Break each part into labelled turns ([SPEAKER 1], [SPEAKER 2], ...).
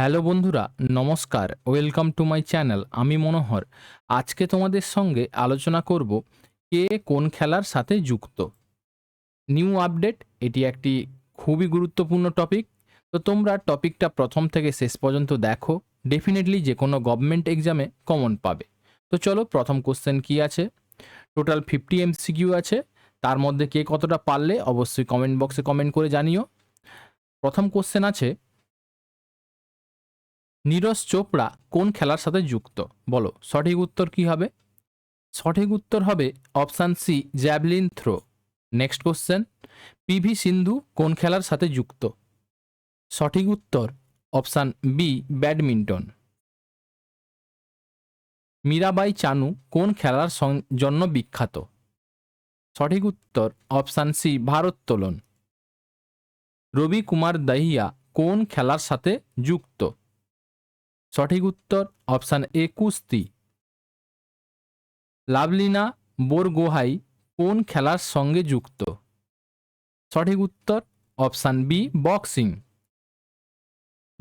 [SPEAKER 1] Hello বন্ধুরা, নমস্কার। Welcome to my channel আমি মনোহর। আজকে তোমাদের সঙ্গে আলোচনা করব কে কোন খেলার সাথে যুক্ত। নিউ আপডেট এটি একটি খুবই গুরুত্বপূর্ণ টপিক তো তোমরা টপিকটা প্রথম থেকে শেষ পর্যন্ত দেখো ডেফিনেটলি যে কোনো গভর্নমেন্ট এক্সামে কমন পাবে। তো চলো, প্রথম কোশ্চেন কি আছে? টোটাল ফিফটি এমসিকিউ আছে, তার মধ্যে কে কতটা পারলে অবশ্যই কমেন্ট বক্সে কমেন্ট করে জানিও। প্রথম কোশ্চেন আছে নীরজ চোপড়া কোন খেলার সাথে যুক্ত? বলো, সঠিক উত্তর কি হবে? সঠিক উত্তর হবে option C, javelin throw. Next question, P V Sindhu কোন খেলার সাথে যুক্ত? সঠিক উত্তর option B, badminton. Mirabai Chanu কোন খেলার জন্য বিখ্যাত? সঠিক উত্তর অপশান সি, ভারোত্তোলন। রবি কুমার দাহিয়া কোন খেলার সাথে যুক্ত? সঠিক উত্তর অপশান এ, কুস্তি। লাভলিনা বোরগোহাই কোন খেলার সঙ্গে যুক্ত? সঠিক উত্তর option B, boxing.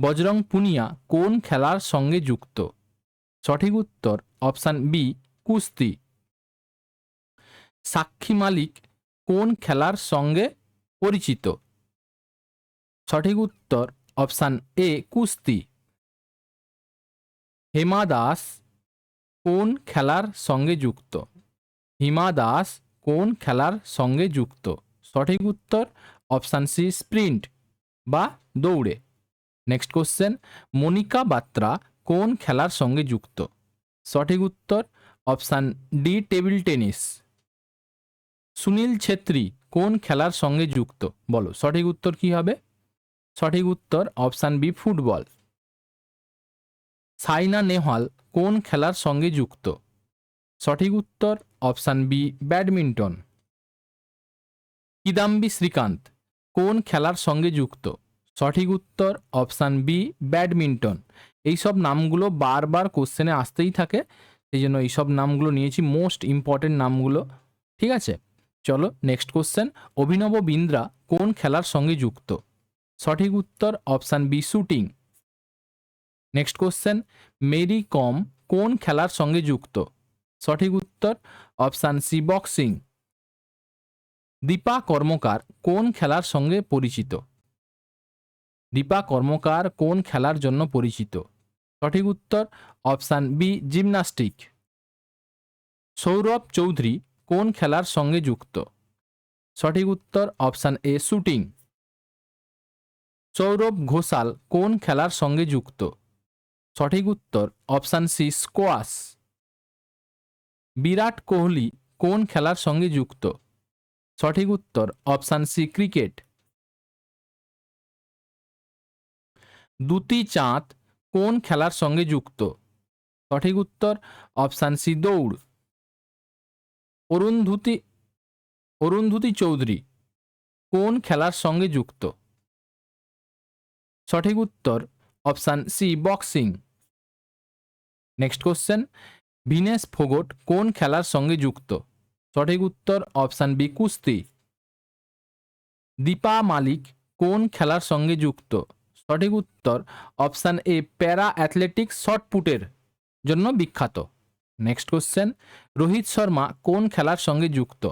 [SPEAKER 1] Bajrang Punia কোন খেলার সঙ্গে যুক্ত? সঠিক উত্তর অপশান বি, কুস্তি। সাক্ষী মালিক কোন খেলার সঙ্গে পরিচিত? সঠিক উত্তর অপশান এ, কুস্তি। হেমা দাস কোন খেলার সঙ্গে যুক্ত? হিমা দাস কোন খেলার সঙ্গে যুক্ত? সঠিক উত্তর অপশান সি, স্প্রিন্ট বা দৌড়ে। নেক্সট কোশ্চেন, মনিকা বাত্রা কোন খেলার সঙ্গে যুক্ত? সঠিক উত্তর option D, table tennis. Sunil Chhetri কোন খেলার সঙ্গে যুক্ত? বলো, সঠিক উত্তর কি হবে? সঠিক উত্তর option B, football. Saina Nehwal কোন খেলার সঙ্গে যুক্ত? সঠিক উত্তর, option B, badminton. Kidambi Srikanth, কোন খেলার সঙ্গে যুক্ত? সঠিক উত্তর, অপশান বি, ব্যাডমিন্টন। এইসব নামগুলো বারবার কোশ্চেনে আসতেই থাকে সেই জন্য এইসব নামগুলো নিয়েছি, মোস্ট ইম্পর্টেন্ট নামগুলো। ঠিক আছে? চলো নেক্সট কোশ্চেন। অভিনব বিন্দ্রা কোন খেলার সঙ্গে যুক্ত? সঠিক উত্তর, option B, shooting. Next question Mary Kom কোন খেলার সঙ্গে যুক্ত? সঠিক উত্তর option C boxing Dipa Karmakar কোন খেলার সঙ্গে পরিচিত? দীপা কর্মকার কোন খেলার জন্য পরিচিত? সঠিক উত্তর option B gymnastic Saurabh Chaudhary কোন খেলার সঙ্গে যুক্ত? সঠিক উত্তর option A shooting Sourav Ghosal কোন খেলার সঙ্গে যুক্ত? সঠিক উত্তর option C, squash. Virat Kohli কোন খেলার সঙ্গে যুক্ত? সঠিক উত্তর অপশান সি, ক্রিকেট। দুতি চাঁদ কোন খেলার সঙ্গে যুক্ত? সঠিক উত্তর অপশান সি, দৌড়। অরুন্ধুতি অরুন্ধুতি চৌধুরী কোন খেলার সঙ্গে যুক্ত? সঠিক উত্তর option C, boxing. Next question Vinesh Phogat কোন খেলার সঙ্গে যুক্ত? সঠিক উত্তর অপশান বি কুস্তি। দীপা মালিক, কোন খেলার সঙ্গে যুক্ত? সঠিক উত্তর অপশান এ প্যারা অ্যাথলেটিক্স শর্টপুটের জন্য বিখ্যাত। নেক্সট কোশ্চেন রোহিত শর্মা, কোন খেলার সঙ্গে যুক্ত?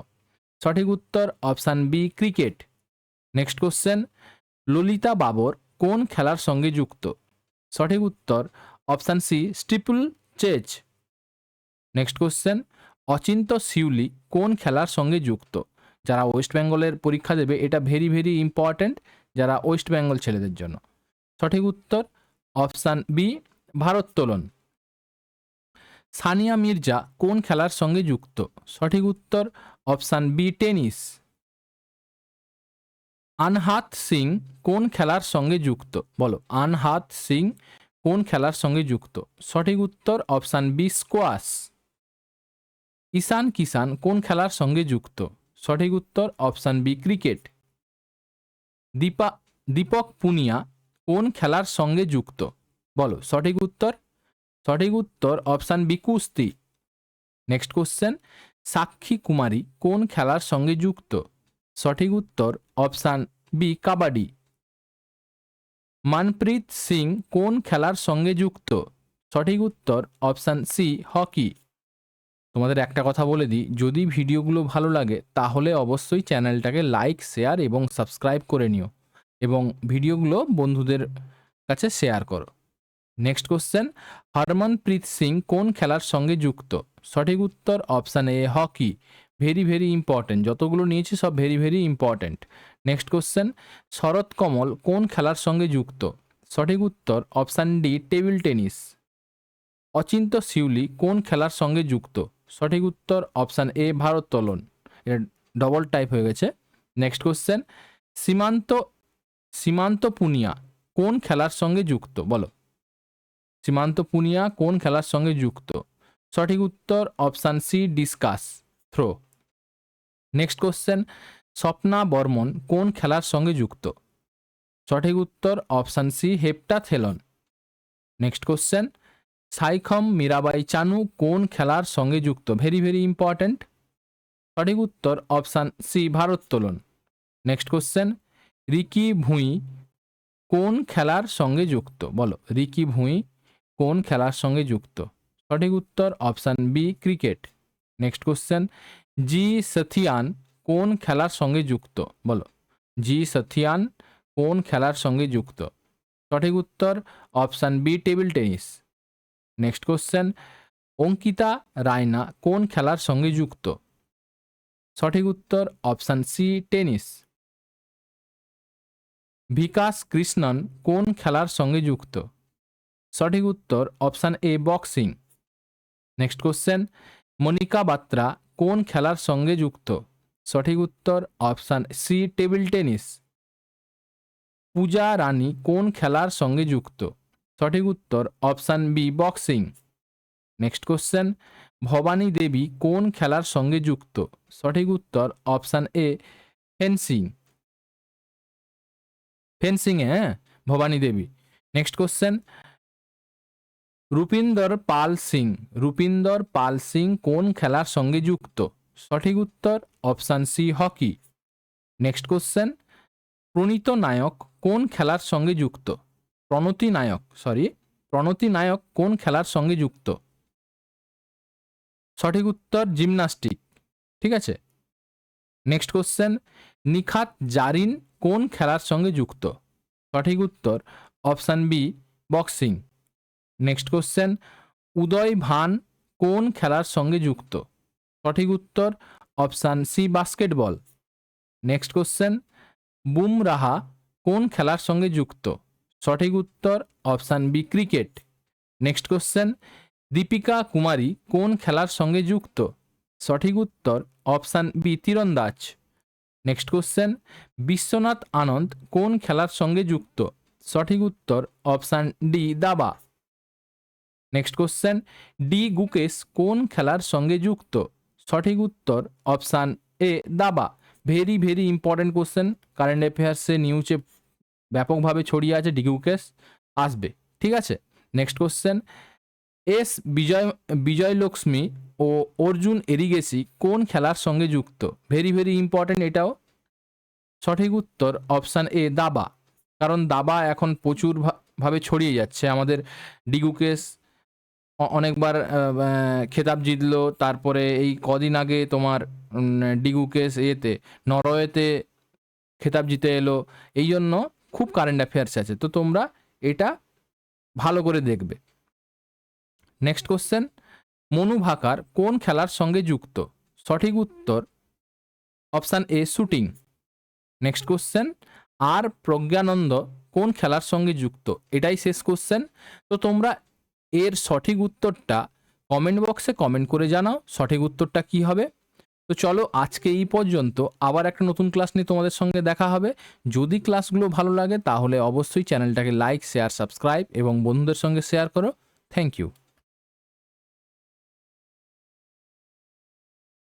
[SPEAKER 1] সঠিক উত্তর option B cricket. Next question Lalita Babar, কোন খেলার সঙ্গে যুক্ত? সঠিক উত্তর option C, steeplechase. Next question Achinta Sheuli কোন খেলার সঙ্গে যুক্ত? যারা ওয়েস্ট বেঙ্গলের পরীক্ষা দেবে, এটা ভেরি ভেরি ইম্পর্ট্যান্ট যারা ওয়েস্ট বেঙ্গল ছেলেদের জন্য। সঠিক উত্তর, অপশান বি ভারোত্তোলন সানিয়া মির্জা কোন খেলার সঙ্গে যুক্ত? সঠিক উত্তর, option B, tennis. Anahat Singh কোন খেলার সঙ্গে যুক্ত? বলো, আনহাত সিং কোন খেলার সঙ্গে যুক্ত? সঠিক উত্তর option B squash Ishan Kishan কোন খেলার সঙ্গে যুক্ত? সঠিক উত্তর option B, cricket. Dipa, Deepak Punia কোন খেলার সঙ্গে যুক্ত? বলো, সঠিক উত্তর? সঠিক উত্তর অপশান বি, কুস্তি. নেক্সট কোশ্চেন, সাক্ষী কুমারী কোন খেলার সঙ্গে যুক্ত? সঠিক উত্তর অপশান বি, কাবাডি। মানপ্রীত সিং কোন খেলার সঙ্গে যুক্ত? সঠিক উত্তর অপশান সি, হকি। তোমাদের একটা কথা বলে দিই, যদি ভিডিওগুলো ভালো লাগে, তাহলে অবশ্যই চ্যানেলটাকে লাইক, শেয়ার এবং সাবস্ক্রাইব করে নিও এবং ভিডিওগুলো বন্ধুদের কাছে শেয়ার করো। নেক্সট কোশ্চেন, হরমনপ্রীত সিং কোন খেলার সঙ্গে যুক্ত? সঠিক উত্তর option A, hockey. Very very important যতগুলো নিয়েছি সব very very important next question Sharath Kamal কোন খেলার সঙ্গে যুক্ত? সঠিক উত্তর option D table tennis Achinta Sheuli কোন খেলার সঙ্গে যুক্ত? সঠিক উত্তর অপশান এ ভারোত্তোলন এটা ডবল টাইপ হয়ে গেছে। নেক্সট কোশ্চেন সীমান্ত সীমান্ত পুনিয়া কোন খেলার সঙ্গে যুক্ত? বলো। সীমান্ত পুনিয়া কোন খেলার সঙ্গে যুক্ত? সঠিক উত্তর option C discus throw next question Swapna Barman কোন খেলার সঙ্গে যুক্ত? সঠিক উত্তর option C heptathlon next question Saikhom Mirabai Chanu কোন খেলার সঙ্গে যুক্ত? ভেরি ভেরি ইম্পর্ট্যান্ট সঠিক উত্তর অপশান সি ভারোত্তোলন. নেক্সট কোশ্চেন রিকি ভুঁই কোন খেলার সঙ্গে যুক্ত? বলো, রিকি ভুঁই কোন খেলার সঙ্গে যুক্ত? সঠিক উত্তর option B cricket next question G Sathiyan কোন খেলার সঙ্গে যুক্ত? বলো। জি সথিয়ান কোন খেলার সঙ্গে যুক্ত? সঠিক উত্তর option B table tennis. Next question, Ankita Raina কোন খেলার সঙ্গে যুক্ত? সঠিক উত্তর option C tennis. Vikas Krishan কোন খেলার সঙ্গে যুক্ত? সঠিক উত্তর option A boxing. Next question, Manika Batra কোন খেলার সঙ্গে যুক্ত? সঠিক উত্তর option C table tennis. Pooja Rani কোন খেলার সঙ্গে যুক্ত? সঠিক উত্তর option B boxing. Next question, Bhavani Devi কোন খেলার সঙ্গে যুক্ত? সঠিক উত্তর অপশান এ ফেন্সিং। ফেন্সিং হ্যাঁ? ভবানী দেবী। Next question Rupinder Pal Singh. রূপিন্দর Pal Singh কোন খেলার সঙ্গে যুক্ত? সঠিক উত্তর option C hockey. Next question. Pranati Nayak কোন খেলার সঙ্গে যুক্ত? প্রণতি নায়ক, সরি। প্রণতি নায়ক কোন খেলার সঙ্গে যুক্ত? সঠিক উত্তর জিমনাস্টিক। ঠিক আছে? Next question. নিখাত জারিন কোন খেলার সঙ্গে যুক্ত? সঠিক উত্তর option B boxing. Next question Uday Bhan কোন খেলার সঙ্গে যুক্ত? সঠিক উত্তর option C basketball next question Bumrah কোন খেলার সঙ্গে যুক্ত? সঠিক উত্তর option B cricket next question Deepika Kumari কোন খেলার সঙ্গে যুক্ত? সঠিক উত্তর অপশান বি তীরন্দাজ নেক্সট কোশ্চেন বিশ্বনাথ আনন্দ কোন খেলার সঙ্গে যুক্ত? সঠিক উত্তর অপশান ডি দাবা. নেক্সট কোশ্চেন ডি গুকেশ কোন খেলার সঙ্গে যুক্ত? সঠিক উত্তর অপশান এ দাবা। Very very important question current অ্যাফেয়ার্সে নিউজে ব্যাপকভাবে ছড়িয়ে আছে ডি গুকেশ আসবে। ঠিক আছে? Next question S Vijay Vijay Lakshmi ও অর্জুন এরিগেসি কোন খেলার সঙ্গে যুক্ত? ভেরি ভেরি ইম্পর্টেন্ট এটাও। সঠিক উত্তর অপশান এ দাবা। কারণ দাবা এখন প্রচুর ভাবে ছড়িয়ে যাচ্ছে আমাদের ডিগুকেস অ- অনেকবার খেতাব জিতলো, তারপরে এই কদিন আগে তোমার ডিগুকেস এতে নরওয়েতে খেতাব জিতে এলো। এই জন্য খুব কারেন্ট অ্যাফেয়ার্স আছে। তো তোমরা এটা ভালো করে দেখবে। নেক্সট কোশ্চেন মনু ভাকার কোন খেলার সঙ্গে যুক্ত? সঠিক উত্তর option A shooting next question R Praggnanandhaa কোন খেলার সঙ্গে যুক্ত? এটাই শেষ কোশ্চেন তো তোমরা এর সঠিক উত্তরটা কমেন্ট বক্সে কমেন্ট করে জানাও, সঠিক উত্তরটা কি হবে? তো চলো আজকে এই পর্যন্ত, আবার একটা নতুন ক্লাস নিয়ে তোমাদের সঙ্গে দেখা হবে। যদি ক্লাসগুলো ভালো লাগে তাহলে অবশ্যই চ্যানেলটাকে লাইক শেয়ার সাবস্ক্রাইব এবং বন্ধুদের সঙ্গে শেয়ার করো। Thank you